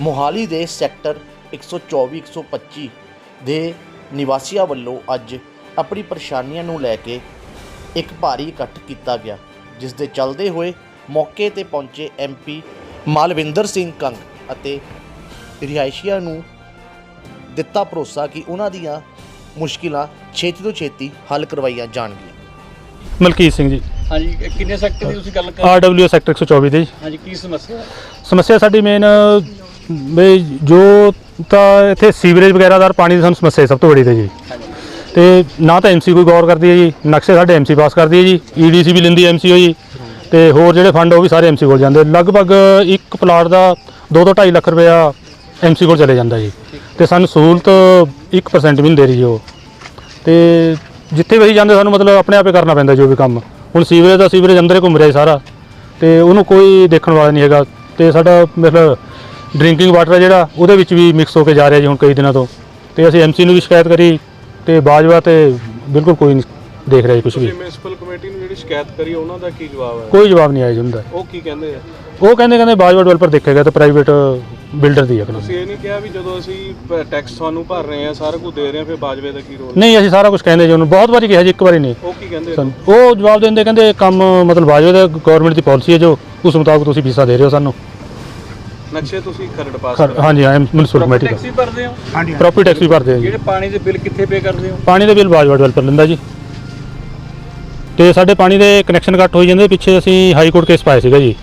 ਮੋਹਾਲੀ ਦੇ ਸੈਕਟਰ 124 125 ਦੇ ਨਿਵਾਸੀਆਂ ਵੱਲੋਂ ਅੱਜ ਆਪਣੀ ਪਰੇਸ਼ਾਨੀਆਂ ਨੂੰ ਲੈ ਕੇ ਇੱਕ ਭਾਰੀ ਇਕੱਠ ਕੀਤਾ ਗਿਆ ਜਿਸ ਦੇ ਚੱਲਦੇ ਹੋਏ ਮੌਕੇ ਤੇ ਪਹੁੰਚੇ ਐਮਪੀ ਮਾਲਵਿੰਦਰ ਸਿੰਘ ਕੰਗ ਅਤੇ ਰਿਹਾਇਸ਼ੀਆਂ ਨੂੰ ਦਿੱਤਾ ਭਰੋਸਾ ਕਿ ਉਹਨਾਂ ਦੀਆਂ ਮੁਸ਼ਕਿਲਾਂ ਛੇਤੀ ਤੋਂ ਛੇਤੀ ਹੱਲ ਕਰਵਾਈਆਂ ਜਾਣਗੀਆਂ ਮਲਕੀਤ ਸਿੰਘ ਜੀ ਹਾਂਜੀ ਕਿੰਨੇ ਸੈਕਟਰ ਦੀ ਤੁਸੀਂ ਗੱਲ ਕਰ ਆਰਡਬਲਯੂ ਸੈਕਟਰ 124 ਦੇ ਜੀ। ਹਾਂਜੀ ਕੀ ਸਮੱਸਿਆ ਹੈ? ਸਮੱਸਿਆ ਸਾਡੀ ਮੇਨ ਬਈ ਜੋ ਤਾਂ ਇੱਥੇ ਸੀਵਰੇਜ ਵਗੈਰਾ ਦਾ ਪਾਣੀ ਦੀ ਸਾਨੂੰ ਸਮੱਸਿਆ ਸਭ ਤੋਂ ਵੱਡੀ ਤੇ ਜੀ। ਹਾਂਜੀ ਤੇ ਨਾ ਤਾਂ ਐਮਸੀ ਕੋਈ ਗੌਰ ਕਰਦੀ ਹੈ ਜੀ, ਨਕਸ਼ੇ ਸਾਡੇ ਐਮਸੀ ਪਾਸ ਕਰਦੀ ਹੈ ਜੀ ਈਡੀਸੀ ਵੀ ਲੈਂਦੀ ਐਮਸੀ ਹੋ ਜੀ। ਤੇ ਹੋਰ ਜਿਹੜੇ ਫੰਡ ਉਹ ਵੀ ਸਾਰੇ ਐਮਸੀ ਕੋਲ ਜਾਂਦੇ। ਲਗਭਗ ਇੱਕ ਪਲਾਟ ਦਾ 2 ਤੋਂ 2.5 ਲੱਖ ਰੁਪਇਆ ਐਮਸੀ ਕੋਲ ਚਲੇ ਜਾਂਦਾ ਜੀ। ਤੇ ਸਾਨੂੰ ਸਹੂਲਤ 1% ਵੀ ਨਹੀਂ ਦੇ ਰਹੀ ਜੀ ਉਹ। ਤੇ ਜਿੱਥੇ ਵੀ ਅਸੀਂ ਜਾਂਦੇ ਸਾਨੂੰ ਮਤਲਬ ਆਪਣੇ ਆਪੇ ਕਰਨਾ ਪੈਂਦਾ ਜੋ ਵੀ ਕੰਮ। ਹੁਣ ਸੀਵਰੇਜ ਦਾ ਸੀਵਰੇਜ ਅੰਦਰ ਹੀ ਘੁੰਮ ਰਿਹਾ ਜੀ ਸਾਰਾ। ਤੇ ਉਹਨੂੰ ਕੋਈ ਦੇਖਣ ਵਾਲਾ ਨਹੀਂ ਹੈਗਾ। ਤੇ ਸਾਡਾ ਮਤਲਬ ਡਰਿੰਕਿੰਗ ਵਾਟਰ ਹੈ ਜਿਹੜਾ ਉਹਦੇ ਵਿੱਚ ਵੀ ਮਿਕਸ ਹੋ ਕੇ ਜਾ ਰਿਹਾ ਜੀ ਹੁਣ ਕਈ ਦਿਨਾਂ ਤੋਂ। ਤੇ ਅਸੀਂ ਐਮਸੀ ਨੂੰ ਵੀ ਸ਼ਿਕਾਇਤ ਕਰੀ ਤੇ ਬਾਜਵਾ ਤੇ ਬਿਲਕੁਲ ਕੋਈ ਨਹੀਂ ਦੇਖ ਰਿਹਾ ਜੀ ਕੁਝ ਵੀ। ਤੁਸੀਂ ਮਿਊਨਿਸਪਲ ਕਮੇਟੀ ਨੂੰ ਜਿਹੜੀ ਸ਼ਿਕਾਇਤ ਕਰੀ ਉਹਨਾਂ ਦਾ ਕੀ ਜਵਾਬ ਹੈ? ਕੋਈ ਜਵਾਬ ਨਹੀਂ ਆਇਆ ਜੀ ਹੁੰਦਾ। ਉਹ ਕੀ ਕਹਿੰਦੇ ਆ? ਉਹ ਕਹਿੰਦੇ ਕਹਿੰਦੇ ਬਾਜਵਾ ਡਿਵੈਲਪਰ ਦੇਖੇਗਾ ਤੇ ਪ੍ਰਾਈਵੇਟ ਬਿਲਡਰ ਦੀ ਹੈ ਕਹਿੰਦੇ ਤੁਸੀਂ ਇਹ ਨਹੀਂ ਕਿਹਾ ਵੀ ਜਦੋਂ ਅਸੀਂ ਟੈਕਸ ਤੁਹਾਨੂੰ ਭਰ ਰਹੇ ਆ ਸਾਰਾ ਕੁਝ ਦੇ ਰਹੇ ਆ ਫਿਰ ਬਾਜਵੇ ਦਾ ਕੀ ਰੋਲ ਨਹੀਂ ਅਸੀਂ ਸਾਰਾ ਕੁਝ ਕਹਿੰਦੇ ਜੀ ਉਹਨੂੰ। ਬਹੁਤ ਵਾਰੀ ਕਿਹਾ ਜੀ ਇੱਕ ਵਾਰੀ ਨਹੀਂ। ਉਹ ਕੀ ਕਹਿੰਦੇ ਆ? ਸਾਨੂੰ ਉਹ ਜਵਾਬ ਦਿੰਦੇ ਕਹਿੰਦੇ ਕੰਮ ਮਤਲਬ ਬਾਜਵਾ ਦਾ ਗਵਰਨਮੈਂਟ ਦੀ ਪਾਲਿਸੀ ਹੈ ਜੋ ਉਸ ਮੁਤਾਬਕ ਤੁਸੀਂ ਫੀਸਾਂ ਦੇ ਰਹੇ ਹੋ ਸਾਨੂੰ। ਨਕਸ਼ੇ ਤੁਸੀਂ ਖਰੜ ਪਾਸ ਖਰ- ਹਾਂਜੀ ਹਾਂ ਮਿਊਨਿਸਪਲ ਕਮੇਟੀ ਟੈਕਸ ਭਰਦੇ ਹੋ? ਦਾ ਪ੍ਰੋਪਰਟੀ ਟੈਕਸ ਵੀ ਭਰਦੇ ਆ ਜੀ। ਜਿਹੜੇ ਪਾਣੀ ਦੇ ਬਿੱਲ ਕਿੱਥੇ ਪੇ ਕਰਦੇ ਹੋ? ਪਾਣੀ ਦੇ ਬਿੱਲ ਬਾਜਵਾ ਡਿਵੈਲਪਰ ਲੈਂਦਾ ਜੀ। ਤੇ ਸਾਡੇ ਪਾਣੀ ਦੇ ਕਨੈਕਸ਼ਨ ਕੱਟ ਹੋਈ ਜਾਂਦੇ ਪਿੱਛੇ ਅਸੀਂ ਹਾਈ ਕੋਰਟ ਕੇਸ ਪਾਇਆ ਸੀਗਾ ਜੀ।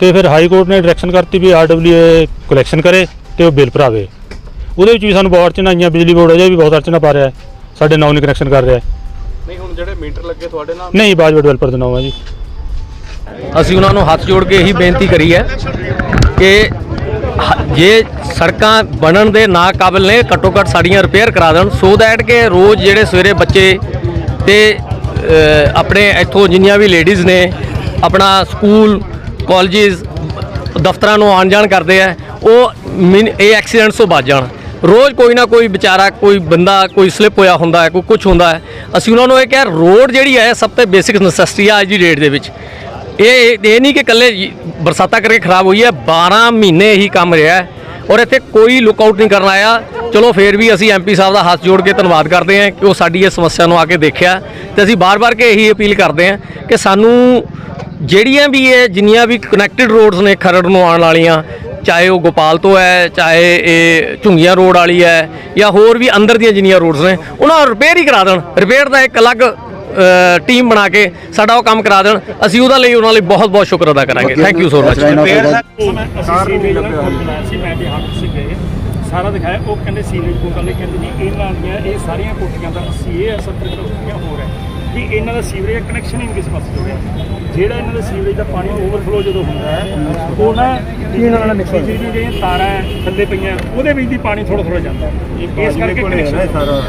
ਤੇ ਫਿਰ ਹਾਈ ਕੋਰਟ ਨੇ ਡਾਇਰੈਕਸ਼ਨ ਕਰਤੀ ਵੀ ਆਰਡਬਲਯੂ ਕਲੈਕਸ਼ਨ ਕਰੇ ਤੇ ਉਹ ਬਿੱਲ ਭਰਾਵੇ। ਉਹਦੇ ਵਿੱਚ ਵੀ ਸਾਨੂੰ ਬਹੁਤ ਅੜਚਣਾਂ ਆਈਆਂ ਬਿਜਲੀ ਬੋਰਡ ਅਜੇ ਵੀ ਬਹੁਤ ਅੜਚਣਾਂ ਪਾ ਰਿਹਾ ਹੈ। ਸਾਡੇ ਨਾਮ ਨਹੀਂ ਕਨੈਕਸ਼ਨ ਕਰ ਰਿਹਾ ਹੈ। ਨਹੀਂ ਹੁਣ ਜਿਹੜੇ ਮੀਟਰ ਲੱਗੇ ਤੁਹਾਡੇ ਨਾਲ ਨਹੀਂ ਬਾਜਵਾ ਡਿਵੈਲਪਰ ਦਾ ਨਾਮ ਹੈ ਜੀ। ਅਸੀਂ ਉਹਨਾਂ ਨੂੰ ਹੱਥ ਜੋੜ ਕੇ ਇਹੀ ਬੇਨਤੀ ਕਰੀ ਹੈ ਕਿ ਹ- ਜੇ ਸੜਕਾਂ ਬਣਨ ਦੇ ਨਾ ਕਾਬਿਲ ਨੇ ਘੱਟੋ ਘੱਟ ਸਾਡੀਆਂ ਰਿਪੇਅਰ ਕਰਾ ਦੇਣ। ਸੋ ਦੈਟ ਕਿ ਰੋਜ਼ ਜਿਹੜੇ ਸਵੇਰੇ ਬੱਚੇ ਤੇ ਆਪਣੇ ਇੱਥੋਂ ਜਿੰਨੀਆਂ ਵੀ ਲੇਡੀਜ਼ ਨੇ, ਆਪਣਾ ਸਕੂਲ ਕਾਲਜਿਸ ਦਫ਼ਤਰਾਂ ਨੂੰ ਆਉਣ ਜਾਣ ਕਰਦੇ ਆ, ਉਹ ਮਿਨ- ਇਹ ਐਕਸੀਡੈਂਟਸ ਤੋਂ ਬਚ ਜਾਣ। ਰੋਜ਼ ਕੋਈ ਨਾ ਕੋਈ ਵਿਚਾਰਾ, ਕੋਈ ਬੰਦਾ, ਕੋਈ ਸਲਿੱਪ ਹੋਇਆ ਹੁੰਦਾ ਹੈ, ਕੋਈ ਕੁਝ ਹੁੰਦਾ ਹੈ। ਅਸੀਂ ਉਹਨਾਂ ਨੂੰ ਇਹ ਕਿਹਾ ਰੋਡ ਜਿਹੜੀ ਹੈ, ਸਭ ਤੋਂ ਬੇਸਿਕ ਨੈਸੈਸਿਟੀ ਆ ਅੱਜ ਦੀ ਡੇਟ ਦੇ ਵਿੱਚ। ਇਹ ਇਹ ਨਹੀਂ ਕਿ ਇਕੱਲੇ ਬਰਸਾਤਾਂ ਕਰਕੇ ਖਰਾਬ ਹੋਈ ਹੈ 12 ਮਹੀਨੇ ਇਹੀ ਕੰਮ ਰਿਹਾ ਹੈ ਔਰ ਇੱਥੇ ਕੋਈ ਲੁੱਕ ਆਊਟ ਨਹੀਂ ਕਰਨ ਆਇਆ। ਚਲੋ ਫੇਰ ਵੀ ਅਸੀਂ ਐਮਪੀ ਸਾਹਿਬ ਦਾ ਹੱਥ ਜੋੜ ਕੇ ਧੰਨਵਾਦ ਕਰਦੇ ਹਾਂ ਕਿ ਉਹ ਸਾਡੀ ਇਸ ਸਮੱਸਿਆ ਨੂੰ ਆ ਕੇ ਦੇਖਿਆ ਤੇ ਅਸੀਂ ਬਾਰ-ਬਾਰ ਕੇ ਇਹੀ ਅਪੀਲ ਕਰਦੇ ਹਾਂ ਕਿ ਸਾਨੂੰ ਜਿਹੜੀਆਂ ਵੀ ਇਹ ਜਿੰਨੀਆਂ ਵੀ ਕਨੈਕਟਡ ਰੋਡਸ ਨੇ ਖਰੜ ਨੂੰ ਆਉਣ ਵਾਲੀਆਂ, ਚਾਹੇ ਉਹ ਗੋਪਾਲ ਤੋਂ ਹੈ, ਚਾਹੇ ਇਹ ਝੁੰਗੀਆਂ ਰੋਡ ਵਾਲੀ ਹੈ ਜਾਂ ਹੋਰ ਵੀ ਅੰਦਰ ਦੀਆਂ ਜਿੰਨੀਆਂ ਰੋਡਸ ਨੇ, ਉਹਨਾਂ ਰਿਪੇਅਰ ਹੀ ਕਰਾ ਦੇਣ। ਰਿਪੇਅਰ ਦਾ ਇੱਕ ਅਲੱਗ ਟੀਮ ਬਣਾ ਕੇ ਸਾਡਾ ਉਹ ਕੰਮ ਕਰਾ ਦੇਣ ਅਸੀਂ ਉਹਦਾ ਲਈ ਉਹਨਾਂ ਲਈ ਬਹੁਤ ਬਹੁਤ ਸ਼ੁਕਰ ਅਦਾ ਕਰਾਂਗੇ। ਥੈਂਕ ਯੂ ਸੋ ਮਚ ਅਸੀਂ ਦਾ ਬਣਾਇਆ ਸੀ ਮੈਂ ਗਏ ਸਾਰਾ ਦਿਖਾਇਆ ਉਹ ਕਹਿੰਦੇ ਸੀਵਰੇਜ ਕੋਲ ਕਹਿੰਦੇ ਕਹਿੰਦੇ ਜੀ ਇਹਨਾਂ ਦੀਆਂ ਇਹ ਸਾਰੀਆਂ ਕੋਠੀਆਂ ਦਾ ਅਸੀਂ ਇਹ 70 ਕੋਠੀਆਂ ਹੋ ਰਿਹਾ ਵੀ ਇਹਨਾਂ ਦਾ ਸੀਵਰੇਜ ਕਨੈਕਸ਼ਨ ਹੀ ਨਹੀਂ ਕਿਸੇ ਪਾਸੇ ਹੋ ਰਿਹਾ ਜਿਹੜਾ ਇਹਨਾਂ ਦਾ ਸੀਵਰੇਜ ਦਾ ਪਾਣੀ ਓਵਰਫਲੋ ਜਦੋਂ ਹੁੰਦਾ ਹੈ ਉਹ ਨਾ ਇਹਨਾਂ ਨਾਲ ਮਿਕਸੀ ਜਿਹੜੀ ਜਿਹੜੀਆਂ ਤਾਰਾਂ ਹੈ, ਥੱਲੇ ਪਈਆਂ ਉਹਦੇ ਵਿੱਚ ਦੀ ਪਾਣੀ ਥੋੜਾ ਥੋੜਾ ਜਾਂਦਾ ਹੈ। ਇਸ ਕਰਕੇ ਕਨੈਕਸ਼ਨ ਸਾਰਾ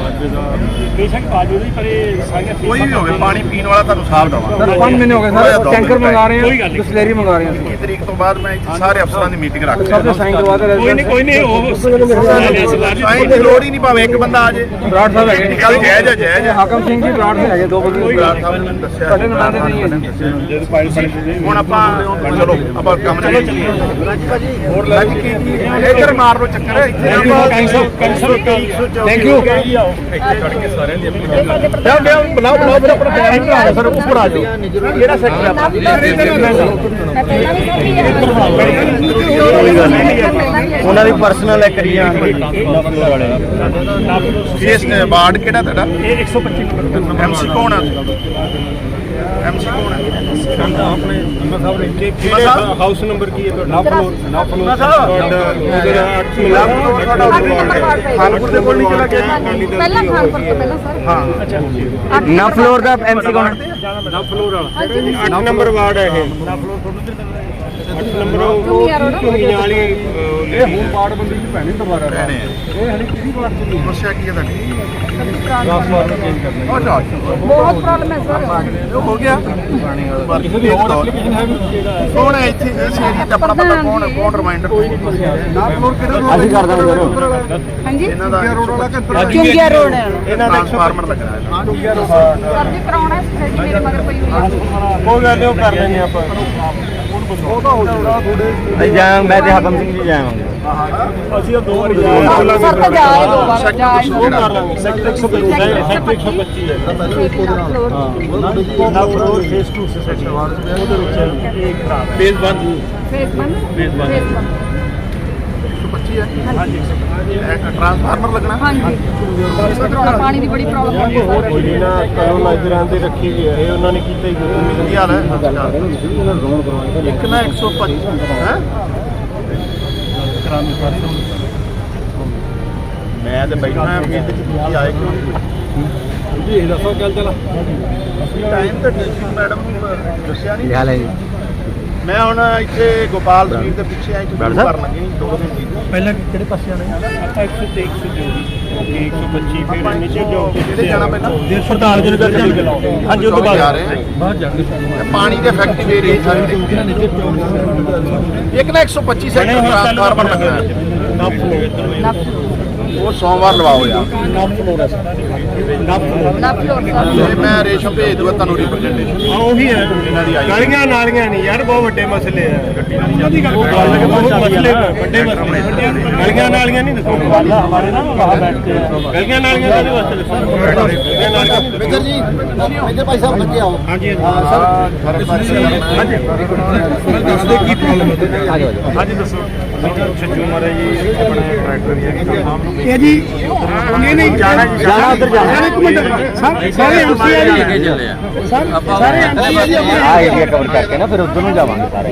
ਬੇਸ਼ੱਕ ਬਾਜੂ ਦੀ ਪਰ ਇਹ ਸਾਰੀਆਂ ਕੋਈ ਵੀ ਹੋਵੇ ਪਾਣੀ ਪੀਣ ਵਾਲਾ ਤੁਹਾਨੂੰ ਸਾਫ਼ ਦਵਾਂ ਸਰ 5 ਮਹੀਨੇ ਹੋ ਗਏ ਸਰ, ਟੈਂਕਰ ਮੰਗਾ ਰਹੇ ਹਾਂ ਬਿਸਲੇਰੀ ਮੰਗਾ ਰਹੇ ਹਾਂ। 20 ਤਰੀਕ ਤੋਂ ਬਾਅਦ ਮੈਂ ਇੱਥੇ ਸਾਰੇ ਅਫਸਰਾਂ ਦੀ ਮੀਟਿੰਗ ਰੱਖ ਸਭ ਦੇ ਸਾਈਨ ਕਰਵਾ ਦੇ ਕੋਈ ਨਹੀਂ ਕੋਈ ਨਹੀਂ ਉਹ ਦੀ ਲੋੜ ਹੀ ਨਹੀਂ ਭਾਵੇਂ ਇੱਕ ਬੰਦਾ ਆ ਜੇ ਬਰਾੜ ਸਾਹਿਬ ਹੈਗੇ ਗੱਲ ਜਾਇਜ਼ ਹੈ ਜਾਇਜ਼ ਹੈ ਹਾਕਮ ਸਿੰਘ ਜੀ ਬਰਾੜ ਦੇ ਹੈਗੇ ਦੋ ਬਰਾੜ ਸਾਹਿਬ ਨੇ ਮੈਨੂੰ ਦੱਸਿਆ। ਤੁਹਾਡੇ ਨੁਮਾਇੰਦੇ ਨਹੀਂ ਹੈ। ਹੁਣ ਆਪਾਂ ਚਲੋ ਆਪਾਂ ਕੰਮ ਚਲੋ ਚੱਲੀਏ। ਹੋਰ ਲੈ ਜੀ ਕੀ ਇੱਧਰ ਮਾਰ ਲਓ ਚੱਕਰ। ਇੱਥੇ ਥੈਂਕ ਯੂ ਲਿਆਓ ਲਿਆਓ ਬੁਲਾਓ ਬੁਲਾਓ ਮੇਰਾ ਆਪਣਾ ਬੈਗ ਭਰਾ ਸਰ ਉੱਪਰ ਆ ਜਾਓ। ਕਿਹੜਾ ਸੈਕਟਰ ਆਪਾਂ ਉਹਨਾਂ ਦੀ ਪਰਸਨਲ ਇੱਕ ਇਸ ਨੇ ਵਾਰਡ ਕਿਹੜਾ ਤੁਹਾਡਾ ਇਹ 125 ਐਮਸੀ ਕੌਣ ਆ ਐਮਸੀ ਕੌਣ ਆ ਆਪਣੇ ਹਿੰਮਤ ਸਾਹਿਬ ਨੇ ਕਿਹੜੇ ਹਾਊਸ ਨੰਬਰ ਕੀ ਹੈ ਤੁਹਾਡਾ ਨਾ ਫਲੋਰ ਨਾ ਫਲੋਰ ਖਾਨਪੁਰ ਦੇ ਕੋਲ ਨਹੀਂ ਚਲਾ ਗਿਆ ਪਹਿਲਾਂ ਖਾਨਪੁਰ ਤੋਂ ਪਹਿਲਾਂ ਸਰ ਹਾਂ ਨਾ ਫਲੋਰ ਦਾ ਐਮਸੀ ਕੌਣ ਨਾ ਫਲੋਰ ਵਾਲਾ 8 ਨੰਬਰ ਵਾਰਡ ਹੈ ਇਹ ਨਾ ਫਲੋਰ ਤੁਹਾਨੂੰ ਨੰਬਰ ਚੁੰਗੀਆਂ ਰੋਡ ਚੁੰਗੀਆਂ ਵਾਲੀ ਇਹ ਹੁਣ ਵਾਰਡ ਬੰਦੀ ਦੀ ਭੈਣੀ ਦੁਬਾਰਾ ਰਹਿਣੇ ਇਹ ਹਲੇ ਕਿਹਦੀ ਵਾਰਡ ਚ ਸਮੱਸਿਆ ਕੀ ਹੈ ਤੁਹਾਡੀ? ਅੱਛਾ ਬਹੁਤ ਪ੍ਰੋਬਲਮ ਹੈ ਸਰ। ਉਹ ਹੋ ਗਿਆ। ਕੌਣ ਹੈ ਇੱਥੇ? ਇਸ ਏਰੀਆ ਦਾ ਆਪਣਾ ਪਤਾ ਕੌਣ ਹੈ? ਕੌਣ ਰਿਮਾਈਂਡਰ ਨਾ ਫਲੋਰ ਕਿਹੜਾ ਅਸੀਂ ਕਰ ਦਾਂਗੇ ਹਾਂਜੀ ਇਹਨਾਂ ਦਾ ਰੋਡ ਵਾਲਾ ਕਿ ਚੁੰਗੀਆ ਰੋਡ। ਹੈ। ਇਹਨਾਂ ਦਾ ਟ੍ਰਾਂਸਫਾਰਮਰ ਲੱਗਣਾ ਹੈ ਸਰ ਜੀ ਕਰਾਉਣਾ ਹੈ ਸੋਸਾਇਟੀ ਮੇਰੇ ਮਗਰ ਪਈ ਹੋਈ ਹੈ। ਕੋਈ ਗੱਲ ਨਹੀਂ ਉਹ ਕਰ ਲੈਣੇ ਆਪਾਂ। ਮੈਂ ਤੇ ਹਾਕਮ ਸਿੰਘ ਜੀ ਜਾਵਾਂਗੇ। ਅਸੀਂ ਉਹ ਦੋ ਵਾਰੀ ਸਰ ਤਾਂ ਜਾਏ ਦੋ ਵਾਰ ਜਾਏ ਉਹ ਕਰ ਲਾਂਗੇ ਸੈਕਟਰ 125 ਹੈ। ਸੈਕਟਰ 125 ਹੈ। ਨਾ ਫਲੋਰ ਫੇਸ 2 ਸੈਕਟਰ। ਉਹਦੇ ਵਿੱਚ ਖਰਾਬ ਫੇਜ਼ 1 ਫੇਸ ਬੰਦ ਫੇਜ਼ one। ਫੇਸ ਬੰਦ 125 ਹੈ? ਹਾਂਜੀ ਟ੍ਰਾਂਸਫਾਰਮਰ ਲੱਗਣਾ? ਹਾਂਜੀ। ਪਾਣੀ ਦੀ ਬੜੀ ਪ੍ਰੋਬਲਮ ਹੈ। ਕੋਈ ਨਾ ਕਦੋਂ ਨਜ਼ਰਾਂ ਤੇ ਰੱਖੀ ਗਈ ਹੈ ਇਹ ਉਹਨਾਂ ਨੇ ਕੀਤਾ ਹੀ ਕੋਈ ਕੀ ਹਾਲ ਹੈ? ਇੱਕ ਨਾ 125 ਹੈ? ਮੈਂ ਤੇ ਬੈਠਾ ਹਾਂ ਕਿ ਤੁਸੀਂ ਆਏ ਕਿਉਂ ਨਹੀਂ ਜੀ ਇਹ ਦੱਸੋ ਚੱਲ ਚੱਲ। ਟਾਈਮ ਤਾਂ ਡੀਸੀ ਮੈਡਮ ਨੂੰ ਦੱਸਿਆ ਨਹੀਂ ਹਾਲ ਹੈ ਮੈਂ ਹੁਣ ਇੱਥੇ ਗੋਪਾਲ ਸਟਰੀਟ ਦੇ ਪਿੱਛੇ ਆਈ ਤੇ ਕਰ ਲੱਗੇ ਦੋ ਦਿਨ ਦੀ ਪਹਿਲਾਂ ਕਿਹੜੇ ਪਾਸੇ ਆਣਾ ਆਪਾਂ 123 125 ਫਿਰ ਨੀਚੇ ਜਾਓ ਕਿਹੜੇ ਜਾਣਾ ਪਹਿਲਾਂ। ਪ੍ਰਧਾਨ ਜੀ ਨਗਰ ਚੱਲ ਹਾਂਜੀ ਉਹ ਤੋਂ ਜਾ ਬਾਅਦ ਬਾਹਰ ਜਾਂਦੇ ਪਾਣੀ ਦੇ ਇਫੈਕਟਿਵ ਏਰੀਆ ਸਾਰੇ ਇੱਕ ਨਾ 125 ਸੈਕਟਰ ਟ੍ਰਾਂਸਫਾਰਮਰ ਲੱਗਣਾ। ਹੈ। ਉਹ ਸੋਮਵਾਰ ਲਵਾਓ ਯਾਰ ਨਾ ਫਲੋਰ ਸਰ। ਤੇ ਮੈਂ ਰੇਸ਼ਮ ਭੇਜ ਦੂਗਾ ਤੁਹਾਨੂੰ ਰਿਪਰੈਜ਼ੈਂਟੇਸ਼ਨ ਹਾਂ ਉਹੀ ਹੈ। ਇਹਨਾਂ ਦੀ ਆਈ ਗਲੀਆਂ ਨਾਲੀਆਂ ਨਹੀਂ ਯਾਰ ਬਹੁਤ ਵੱਡੇ ਮਸਲੇ ਆ। ਬਹੁਤ ਮਸਲੇ ਵੱਡੇ ਮਸਲੇ ਗਲੀਆਂ ਨਾਲੀਆਂ ਨਹੀਂ ਦੱਸੋ ਹਮਾਰੇ ਨਾ ਵਹਾਂ ਬੈਠਤੇ हैं ਗਲੀਆਂ ਨਾਲੀਆਂ ਦੇ ਵਾਸਤੇ ਦੱਸੋ ਗਲੀਆਂ ਨਾਲੀਆਂ ਮਿੱਤਰ ਜੀ ਮਿੱਤਰ ਭਾਈ ਸਾਹਿਬ ਅੱਗੇ ਆਓ। ਹਾਂਜੀ ਦੱਸਦੇ ਕੀ ਪ੍ਰੋਬਲਮ ਹੈ ਹਾਂਜੀ ਦੱਸੋ। ਛੱਜੂ ਮਾਰੇ ਜੀ ਆਪਣਾ ਟਰੈਕਟਰ ਦੀ ਇਹ ਜੀ ਨਹੀਂ ਨਹੀਂ ਜਾਣਾ ਜਾਣਾ। ਉਧਰ ਜਾਣਾ। ਇੱਕ ਮਿੰਟ ਸਰ ਸਾਰੇ ਐਮਸੀ ਆ ਜੀ ਸਰ ਸਾਰੇ ਐਮਸੀ ਆ। ਜੀ ਆ। ਏਰੀਆ ਕਵਰ ਕਰਕੇ ਨਾ ਫਿਰ ਉਧਰ ਨੂੰ ਜਾਵਾਂਗੇ ਸਾਰੇ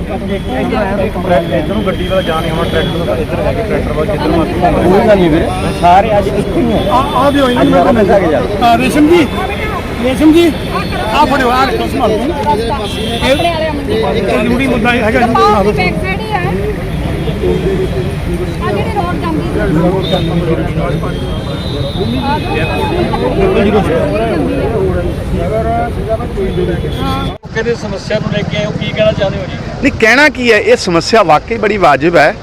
ਇਧਰੋਂ ਗੱਡੀ ਵਾਲਾ ਜਾਣੇ ਹੁਣ ਟਰੈਕਟਰ ਦਾ ਇੱਧਰ ਹੈਗੇ ਟਰੈਕਟਰ ਵਾਲਾ ਜਿੱਧਰ ਮਰਜ਼ੀ ਕੋਈ ਗੱਲ ਨਹੀਂ ਵੀਰੇ ਸਾਰੇ ਅੱਜ ਇੱਥੇ ਹੀ ਆ। ਆ ਦਿਓ ਇਹਨਾਂ ਨੂੰ। ਮਿਲ ਯਾਰ ਆ ਰੇਸ਼ਮ ਜੀ। ਰੇਸ਼ਮ ਜੀ ਆ ਫੜਿਓ ਆ ਵਾਲੇ ਮੰਡੀ। ਜ਼ਰੂਰੀ ਮੁੱਦਾ ਇਹ ਹੈਗਾ ਜੀ ਬੈਕ ਸਾਈਡ ਹੀ ਹੈ ਆ ਜਿਹੜੀ ਰੋਡ ਜਾਂਦੀ ਸੀ ਕਿਹਦੇ ਸਮੱਸਿਆ ਨੂੰ ਲੈ ਕੇ ਆਏ ਹੋ, ਕੀ ਕਹਿਣਾ ਚਾਹੁੰਦੇ ਹੋ ਜੀ? ਨਹੀਂ, ਕਹਿਣਾ ਕੀ ਹੈ, ਇਹ ਸਮੱਸਿਆ ਵਾਕਈ ਬੜੀ ਵਾਜਬ ਹੈ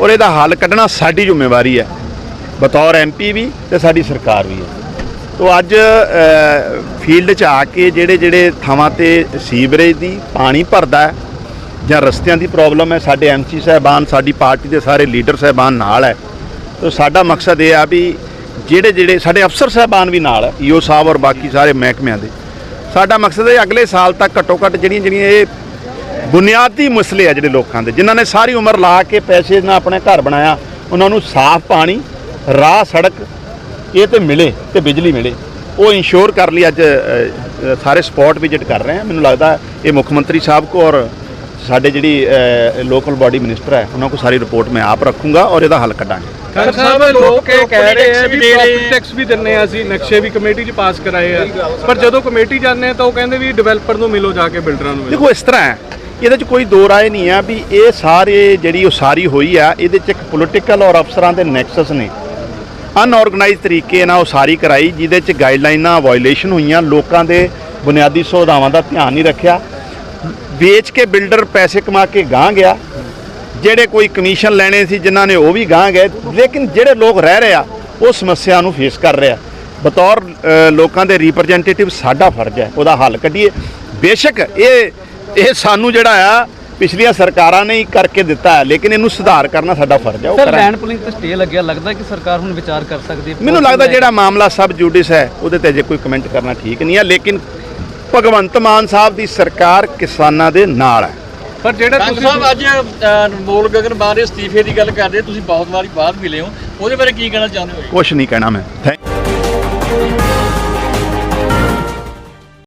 ਔਰ ਇਹਦਾ ਹੱਲ ਕੱਢਣਾ ਸਾਡੀ ਜ਼ਿੰਮੇਵਾਰੀ ਹੈ। ਬਤੌਰ ਐਮਪੀ ਵੀ ਤੇ ਸਾਡੀ ਸਰਕਾਰ ਵੀ ਹੈ। ਤੋ ਅੱਜ ਫੀਲਡ 'ਚ ਆ ਕੇ ਜਿਹੜੇ ਜਿਹੜੇ ਥਾਵਾਂ ਤੇ ਸੀਵਰੇਜ ਦੀ ਪਾਣੀ ਭਰਦਾ ਹੈ ਜਾਂ ਰਸਤਿਆਂ ਦੀ ਪ੍ਰੋਬਲਮ ਹੈ, ਸਾਡੇ ਐਮਸੀ ਸਾਹਿਬਾਨ, ਸਾਡੀ ਪਾਰਟੀ ਦੇ ਸਾਰੇ ਲੀਡਰ ਸਾਹਿਬਾਨ ਨਾਲ ਹੈ। ਤਾਂ ਸਾਡਾ ਮਕਸਦ ਇਹ ਆ ਵੀ ਜਿਹੜੇ ਜਿਹੜੇ ਸਾਡੇ ਅਫਸਰ ਸਾਹਿਬਾਨ ਵੀ ਨਾਲ ਹੈ, ਈਓ ਸਾਹਿਬ ਔਰ ਬਾਕੀ ਸਾਰੇ ਮਹਿਕਮਿਆਂ ਦੇ। ਸਾਡਾ ਮਕਸਦ ਹੈ ਅਗਲੇ ਸਾਲ ਤੱਕ ਘੱਟੋ ਘੱਟ ਜਿਹੜੀਆਂ ਜਿਹੜੀਆਂ ਇਹ ਬੁਨਿਆਦੀ ਮਸਲੇ ਆ ਜਿਹੜੇ ਲੋਕਾਂ ਦੇ, ਜਿਨ੍ਹਾਂ ਨੇ ਸਾਰੀ ਉਮਰ ਲਾ ਕੇ ਪੈਸੇ ਨਾਲ ਆਪਣੇ ਘਰ ਬਣਾਇਆ, ਉਹਨਾਂ ਨੂੰ ਸਾਫ਼ ਪਾਣੀ, ਰਾਹ ਸੜਕ, ਇਹ ਤੇ ਮਿਲੇ ਤੇ ਬਿਜਲੀ ਮਿਲੇ। ਉਹ ਇੰਸ਼ੋਰ ਕਰ ਲਈ ਅੱਜ ਸਾਰੇ ਸਪੌਟ ਵਿਜ਼ਿਟ ਕਰ ਰਹੇ ਆ। ਮੈਨੂੰ ਲੱਗਦਾ ਇਹ ਮੁੱਖ ਮੰਤਰੀ ਸਾਹਿਬ ਕੋ ਔਰ ਸਾਡੇ ਜਿਹੜੀ ਲੋਕਲ ਬਾਡੀ ਮਿਨਿਸਟਰ ਹੈ ਉਹਨਾਂ ਕੋ ਸਾਰੀ ਰਿਪੋਰਟ ਮੈਂ ਆਪ ਰੱਖੂੰਗਾ ਔਰ ਇਹਦਾ ਹੱਲ ਕੱਢਾਂਗੇ। ਸਰ ਸਾਹਿਬ ਲੋਕ ਇਹ ਕਹਿ ਰਹੇ ਆ ਵੀ ਪ੍ਰੋਪਰਟੀ ਟੈਕਸ ਵੀ ਦਿੰਨੇ ਆ ਅਸੀਂ ਨਕਸ਼ੇ ਵੀ ਕਮੇਟੀ 'ਚ ਪਾਸ ਕਰਾਏ ਆ। ਪਰ ਜਦੋਂ ਕਮੇਟੀ ਜਾਂਦੇ ਆ ਤਾਂ ਉਹ ਕਹਿੰਦੇ ਵੀ ਡਿਵੈਲਪਰ ਨੂੰ ਮਿਲੋ ਜਾ ਕੇ ਬਿਲਡਰਾਂ ਨੂੰ ਮਿਲੋ। ਦੇਖੋ ਇਸ ਤਰ੍ਹਾਂ ਹੈ ਇਹਦੇ 'ਚ ਕੋਈ ਦੋ ਰਾਏ ਨਹੀਂ ਆ ਵੀ ਇਹ ਸਾਰੇ ਜਿਹੜੀ ਉਸਾਰੀ ਹੋਈ ਆ ਇਹਦੇ 'ਚ ਇੱਕ ਪੋਲੀਟੀਕਲ ਔਰ ਅਫਸਰਾਂ ਦੇ ਨੈਕਸਸ ਨੇ। ਅਨਆਰਗੇਨਾਈਜ਼ ਤਰੀਕੇ ਨਾਲ ਉਸਾਰੀ ਕਰਾਈ ਜਿਹਦੇ 'ਚ ਗਾਈਡਲਾਈਨਾਂ ਵਾਇਓਲੇਸ਼ਨ ਹੋਈਆਂ ਲੋਕਾਂ ਦੇ ਬੁਨਿਆਦੀ ਸੁਵਿਧਾਵਾਂ ਦਾ ਧਿਆਨ ਨਹੀਂ ਰੱਖਿਆ। ਵੇਚ ਕੇ ਬਿਲਡਰ ਪੈਸੇ ਕਮਾ ਕੇ ਗਾਂ ਗਿਆ। ਜਿਹੜੇ ਕੋਈ ਕਮਿਸ਼ਨ ਲੈਣੇ ਸੀ ਜਿਨ੍ਹਾਂ ਨੇ ਉਹ ਵੀ ਗਾਂ ਗਏ। ਲੇਕਿਨ ਜਿਹੜੇ ਲੋਕ ਰਹਿ ਰਹੇ ਆ ਉਹ ਸਮੱਸਿਆ ਨੂੰ ਫੇਸ ਕਰ ਰਿਹਾ ਬਤੌਰ ਲੋਕਾਂ ਦੇ ਰਿਪਰੈਜ਼ੈਂਟੇਟਿਵ ਸਾਡਾ ਫਰਜ਼ ਹੈ ਉਹਦਾ ਹੱਲ ਕੱਢੀਏ। ਬੇਸ਼ੱਕ ਇਹ ਇਹ ਸਾਨੂੰ ਜਿਹੜਾ ਆ ਪਿਛਲੀਆਂ ਸਰਕਾਰਾਂ ਨੇ ਹੀ ਕਰਕੇ ਦਿੱਤਾ ਹੈ ਲੇਕਿਨ ਇਹਨੂੰ ਸੁਧਾਰ ਕਰਨਾ ਸਾਡਾ ਫਰਜ਼ ਹੈ ਉਹ ਸਰ ਲੈਂਡ ਪੁਲਿੰਗ ਤੇ ਸਟੇ ਲੱਗਿਆ ਲੱਗਦਾ ਕਿ ਸਰਕਾਰ ਹੁਣ ਵਿਚਾਰ ਕਰ ਸਕਦੀ ਹੈ? ਮੈਨੂੰ ਲੱਗਦਾ ਜਿਹੜਾ ਮਾਮਲਾ ਸਬ ਜੁਡਿਸ ਹੈ ਉਹਦੇ ਤੇ ਅਜੇ ਕੋਈ ਕਮੈਂਟ ਕਰਨਾ ਠੀਕ ਨਹੀਂ ਹੈ ਲੇਕਿਨ ਭਗਵੰਤ ਮਾਨ ਸਾਹਿਬ ਦੀ ਸਰਕਾਰ ਕਿਸਾਨਾਂ ਦੇ ਨਾਲ ਹੈ। ਪਰ ਜਿਹੜਾ ਤੁਸੀਂ ਸਾਹਿਬ ਅੱਜ ਅਨਮੋਲ ਗਗਨ ਬਾਰੇ ਅਸਤੀਫੇ ਦੀ ਗੱਲ ਕਰਦੇ ਤੁਸੀਂ ਬਹੁਤ ਵਾਰੀ ਬਾਅਦ ਮਿਲੇ ਹੋ। ਉਹਦੇ ਬਾਰੇ ਕੀ ਕਹਿਣਾ ਚਾਹੁੰਦੇ ਹੋ? ਕੁਝ ਨਹੀਂ ਕਹਿਣਾ ਮੈਂ। ਥੈਂਕ